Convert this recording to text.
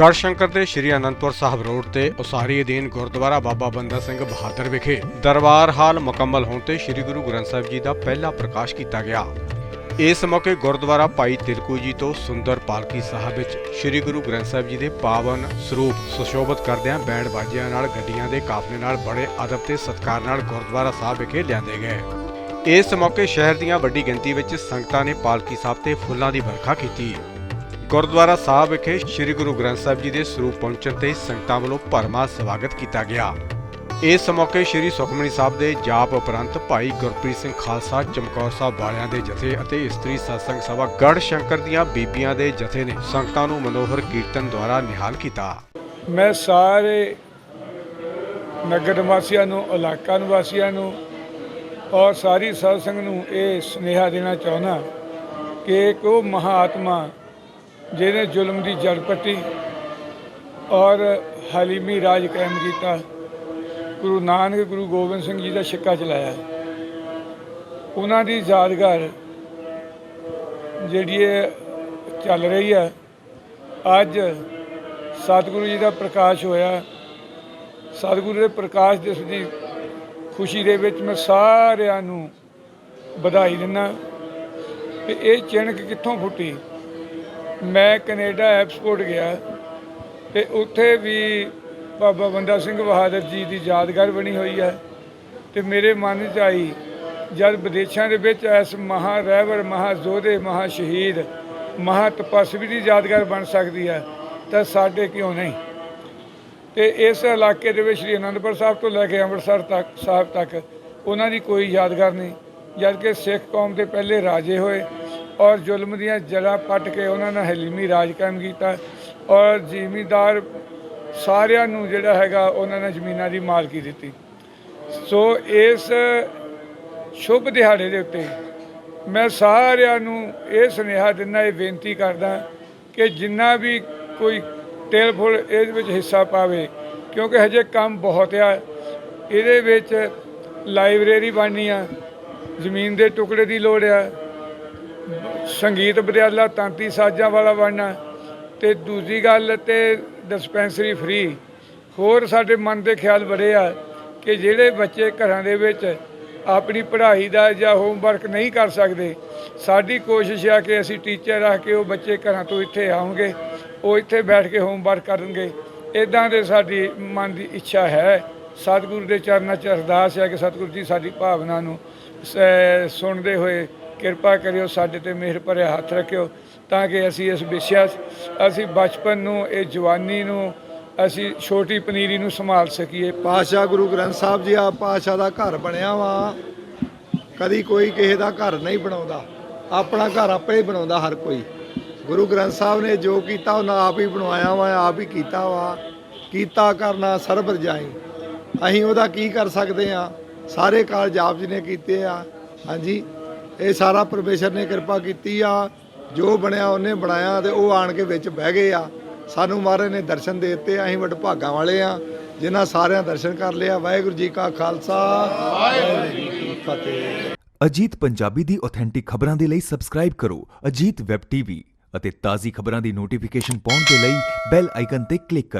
ਗੜ ਸ਼ੰਕਰ ਦੇ ਸ਼੍ਰੀ ਅਨੰਦਪੁਰ ਸਾਹਿਬ ਰੋਡ ਤੇ ਉਸਾਰੀ ਅਧੀਨ ਗੁਰਦੁਆਰਾ ਬਾਬਾ ਬੰਦਾ ਸਿੰਘ ਬਹਾਦਰ ਵਿਖੇ ਦਰਬਾਰ ਹਾਲ ਮੁਕੰਮਲ ਹੋਣ ਤੇ ਸ਼੍ਰੀ ਗੁਰੂ ਗ੍ਰੰਥ ਸਾਹਿਬ ਜੀ ਦਾ ਪਹਿਲਾ ਪ੍ਰਕਾਸ਼ ਕੀਤਾ ਗਿਆ। ਇਸ ਮੌਕੇ ਗੁਰਦੁਆਰਾ ਭਾਈ ਤਿਲਕੂ ਜੀ ਤੋਂ ਸੁੰਦਰ ਪਾਲਕੀ ਸਾਹਿਬ ਵਿੱਚ ਸ਼੍ਰੀ ਗੁਰੂ ਗ੍ਰੰਥ ਸਾਹਿਬ ਜੀ ਦੇ ਪਾਵਨ ਸਰੂਪ ਸੁਸ਼ੋਭਿਤ ਕਰਦਿਆਂ ਬੈਂਡ ਬਾਜਿਆਂ ਨਾਲ ਗੱਡੀਆਂ ਦੇ ਕਾਫਲੇ ਨਾਲ ਬੜੇ ਅਦਬ ਤੇ ਸਤਿਕਾਰ ਨਾਲ ਗੁਰਦੁਆਰਾ ਸਾਹਿਬ ਵਿਖੇ ਲਿਆਂਦੇ ਗਏ। ਇਸ ਮੌਕੇ ਸ਼ਹਿਰ ਦੀਆਂ ਵੱਡੀ ਗਿਣਤੀ ਵਿੱਚ ਸੰਗਤਾਂ ਨੇ ਪਾਲਕੀ ਸਾਹਿਬ ਤੇ ਫੁੱਲਾਂ ਦੀ ਵਰਖਾ ਕੀਤੀ। ਗੁਰਦੁਆਰਾ ਸਾਹਿਬ ਵਿਖੇ ਸ੍ਰੀ ਗੁਰੂ ਗ੍ਰੰਥ ਸਾਹਿਬ ਜੀ ਦੇ ਸਰੂਪ ਪਹੁੰਚਣ ਤੇ ਸੰਗਤਾਂ ਵੱਲੋਂ ਭਰਮਾ ਸਵਾਗਤ ਕੀਤਾ ਗਿਆ। ਇਸ ਮੌਕੇ ਸ੍ਰੀ ਸੁਖਮਨੀ ਸਾਹਿਬ ਦੇ ਜਾਪ ਉਪਰੰਤ ਭਾਈ ਗੁਰਪ੍ਰੀਤ ਸਿੰਘ ਖਾਲਸਾ, ਚਮਕੌਰ ਸਾਹਿਬ ਵਾਲਿਆਂ ਦੇ ਜਥੇ ਅਤੇ ਇਸਤਰੀ ਸਤਸੰਗ ਸਭਾ ਗੜ ਸ਼ੰਕਰ ਦੀਆਂ ਬੀਬੀਆਂ ਦੇ ਜਥੇ ਨੇ ਸੰਗਤਾਂ ਨੂੰ ਮਨੋਹਰ ਕੀਰਤਨ ਦੁਆਰਾ ਨਿਹਾਲ ਕੀਤਾ। ਮੈਂ ਸਾਰੇ ਨਗਰ ਨਿਵਾਸੀਆਂ ਨੂੰ, ਇਲਾਕਾ ਨਿਵਾਸੀਆਂ ਨੂੰ ਔਰ ਸਾਰੀ ਸਾਧ ਨੂੰ ਇਹ ਸੁਨੇਹਾ ਦੇਣਾ ਚਾਹੁੰਦਾ ਕਿ ਇੱਕ ਉਹ ਮਹਾਤਮਾ ਜਿਹਨੇ ਜ਼ੁਲਮ ਦੀ ਜੜ ਪੱਟੀ ਔਰ ਹਲੀਮੀ ਰਾਜ ਕਾਇਮ ਕੀਤਾ। ਗੁਰੂ ਨਾਨਕ, ਗੁਰੂ ਗੋਬਿੰਦ ਸਿੰਘ ਜੀ ਦਾ ਸਿੱਕਾ ਚਲਾਇਆ। ਉਹਨਾਂ ਦੀ ਯਾਦਗਾਰ ਜਿਹੜੀ ਇਹ ਚੱਲ ਰਹੀ ਹੈ, ਅੱਜ ਸਤਿਗੁਰੂ ਜੀ ਦਾ ਪ੍ਰਕਾਸ਼ ਹੋਇਆ। ਸਤਿਗੁਰੂ ਦੇ ਪ੍ਰਕਾਸ਼ ਦਿਵਸ ਦੀ ਖੁਸ਼ੀ ਦੇ ਵਿੱਚ ਮੈਂ ਸਾਰਿਆਂ ਨੂੰ ਵਧਾਈ ਦਿੰਦਾ। ਕਿ ਇਹ ਚਿਣਕ ਕਿੱਥੋਂ ਫੁੱਟੀ? ਮੈਂ ਕੈਨੇਡਾ ਐਪਸਪੋਰਟ ਗਿਆ ਤੇ ਉੱਥੇ ਵੀ ਬਾਬਾ ਬੰਦਾ ਸਿੰਘ ਬਹਾਦਰ ਜੀ ਦੀ ਯਾਦਗਾਰ ਬਣੀ ਹੋਈ ਹੈ ਤੇ ਮੇਰੇ ਮਨ 'ਚ ਆਈ, ਜਦ ਵਿਦੇਸ਼ਾਂ ਦੇ ਵਿੱਚ ਇਸ ਮਹਾ ਰਹਿਬਰ, ਮਹਾ ਯੋਧੇ ਮਹਾ ਸ਼ਹੀਦ, ਮਹਾ ਤਪਸਵੀ ਦੀ ਯਾਦਗਾਰ ਬਣ ਸਕਦੀ ਹੈ, ਤਾਂ ਸਾਡੇ ਕਿਉਂ ਨਹੀਂ? ਤੇ ਇਸ ਇਲਾਕੇ ਦੇ ਵਿੱਚ ਸ਼੍ਰੀ ਅਨੰਦਪੁਰ ਸਾਹਿਬ ਤੋਂ ਲੈ ਕੇ ਅੰਮ੍ਰਿਤਸਰ ਤੱਕ, ਸਾਹਿਬ ਤੱਕ, ਉਹਨਾਂ ਦੀ ਕੋਈ ਯਾਦਗਾਰ ਨਹੀਂ ਜਦ ਕਿ ਸਿੱਖ ਕੌਮ ਦੇ ਪਹਿਲੇ ਰਾਜੇ ਹੋਏ ਔਰ ਜ਼ੁਲਮ ਦੀਆਂ ਜੜ੍ਹਾਂ ਪੱਟ ਕੇ ਉਹਨਾਂ ਨਾਲ ਹਲੀਮੀ ਰਾਜ ਕਾਇਮ ਕੀਤਾ ਔਰ ਜ਼ਿਮੀਦਾਰ ਸਾਰਿਆਂ ਨੂੰ ਜਿਹੜਾ ਹੈਗਾ ਉਹਨਾਂ ਨੇ ਜ਼ਮੀਨਾਂ ਦੀ ਮਾਲਕੀ ਦਿੱਤੀ। ਸੋ ਇਸ ਸ਼ੁਭ ਦਿਹਾੜੇ ਦੇ ਉੱਤੇ ਮੈਂ ਸਾਰਿਆਂ ਨੂੰ ਇਹ ਸੁਨੇਹਾ ਦਿੰਦਾ, ਇਹ ਬੇਨਤੀ ਕਰਦਾ ਕਿ ਜਿੰਨਾ ਵੀ ਕੋਈ ਤਿਲ ਫੁੱਲ ਇਹਦੇ ਵਿੱਚ ਹਿੱਸਾ ਪਾਵੇ, ਕਿਉਂਕਿ ਹਜੇ ਕੰਮ ਬਹੁਤ ਆ। ਇਹਦੇ ਵਿੱਚ ਲਾਇਬ੍ਰੇਰੀ ਬਣਨੀ ਆ, ਜ਼ਮੀਨ ਦੇ ਟੁਕੜੇ ਦੀ ਲੋੜ ਆ ਸੰਗੀਤ ਵਿਦਿਆਲਾ ਤਾਂਤੀ ਸਾਜ਼ਾਂ ਵਾਲਾ ਬਣਨਾ ਤੇ ਦੂਜੀ ਗੱਲ ਤੇ ਡਿਸਪੈਂਸਰੀ ਫ੍ਰੀ ਹੋਰ ਸਾਡੇ ਮਨ ਦੇ ਖਿਆਲ ਬੜੇ ਆ ਕਿ ਜਿਹੜੇ ਬੱਚੇ ਘਰਾਂ ਦੇ ਵਿੱਚ ਆਪਣੀ ਪੜ੍ਹਾਈ ਦਾ ਜਾਂ ਹੋਮਵਰਕ ਨਹੀਂ ਕਰ ਸਕਦੇ, ਸਾਡੀ ਕੋਸ਼ਿਸ਼ ਆ ਕਿ ਅਸੀਂ ਟੀਚਰ ਰੱਖ ਕੇ ਉਹ ਬੱਚੇ ਘਰਾਂ ਤੋਂ ਇੱਥੇ ਆਉਣਗੇ, ਉਹ ਇੱਥੇ ਬੈਠ ਕੇ ਹੋਮਵਰਕ ਕਰਨਗੇ। ਇਦਾਂ ਦੇ ਸਾਡੀ ਮਨ ਦੀ ਇੱਛਾ ਹੈ। ਸਤਿਗੁਰੂ ਦੇ ਚਰਨਾਂ 'ਚ ਅਰਦਾਸ ਹੈ ਕਿ ਸਤਿਗੁਰੂ ਜੀ ਸਾਡੀ ਭਾਵਨਾ ਨੂੰ ਸ- ਸੁਣਦੇ ਹੋਏ ਕਿਰਪਾ ਕਰਿਓ, ਸਾਡੇ ਤੇ ਮਿਹਰ ਭਰਿਆ ਹੱਥ ਰੱਖਿਓ, ਤਾਂ ਕਿ ਅਸੀਂ ਇਸ ਵਿਸ਼ਿਆ ਅਸੀਂ ਬਚਪਨ ਨੂੰ, ਇਹ ਜਵਾਨੀ ਨੂੰ, ਅਸੀਂ ਛੋਟੀ ਪਨੀਰੀ ਨੂੰ ਸੰਭਾਲ ਸਕੀਏ। ਪਾਤਸ਼ਾਹ ਗੁਰੂ ਗ੍ਰੰਥ ਸਾਹਿਬ ਜੀ ਆ ਪਾਤਸ਼ਾਹ ਦਾ ਘਰ ਬਣਿਆ ਵਾ। ਕਦੀ ਕੋਈ ਕਿਸੇ ਦਾ ਘਰ ਨਹੀਂ ਬਣਾਉਂਦਾ। ਆਪਣਾ ਘਰ ਆਪੇ ਹੀ ਬਣਾਉਂਦਾ ਹਰ ਕੋਈ। ਗੁਰੂ ਗ੍ਰੰਥ ਸਾਹਿਬ ਨੇ ਜੋ ਕੀਤਾ, ਉਹਨਾਂ ਆਪ ਹੀ ਬਣਵਾਇਆ ਵਾ, ਆਪ ਹੀ ਕੀਤਾ ਵਾ। ਕੀਤਾ ਕਰਨਾ ਸਰਬ ਰਜਾਈ ਅਸੀਂ ਉਹਦਾ ਕੀ ਕਰ ਸਕਦੇ ਆ ਸਾਰੇ ਕਾਰਜ ਆਪ ਜੀ ਨੇ ਕੀਤੇ ਆ। ਹਾਂਜੀ। ਇਹ ਸਾਰਾ ਪਰਮੇਸ਼ਰ ਨੇ ਕਿਰਪਾ ਕੀਤੀ ਆ। ਜੋ ਬਣਿਆ ਉਹਨੇ ਬਣਾਇਆ ਤੇ ਉਹ ਆਣ ਕੇ ਵਿੱਚ ਬਹਿ ਗਏ ਆ। ਸਾਨੂੰ ਮਹਾਰਾਜ ਨੇ ਦਰਸ਼ਨ ਦੇ ਦਿੱਤੇ, ਅਸੀਂ ਵਡਭਾਗਾਂ ਵਾਲੇ ਆ, ਜਿਨ੍ਹਾਂ ਸਾਰਿਆਂ ਦਰਸ਼ਨ ਕਰ ਲਿਆ। ਵਾਹਿਗੁਰੂ ਜੀ ਕਾ ਖਾਲਸਾ। ਵਾਹਿਗੁਰੂ ਜੀ ਕੀ ਫਤਿਹ। ਅਜੀਤ ਪੰਜਾਬੀ ਦੀ ਆਥੈਂਟਿਕ ਖਬਰਾਂ ਦੇ ਲਈ ਸਬਸਕ੍ਰਾਈਬ ਕਰੋ ਅਜੀਤ ਵੈਬ ਟੀਵੀ ਅਤੇ ਤਾਜ਼ੀ ਖਬਰਾਂ ਦੀ ਨੋਟੀਫਿਕੇਸ਼ਨ ਪਾਉਣ ਦੇ ਲਈ ਬੈਲ ਆਈਕਨ ਤੇ ਕਲਿੱਕ ਕਰੋ।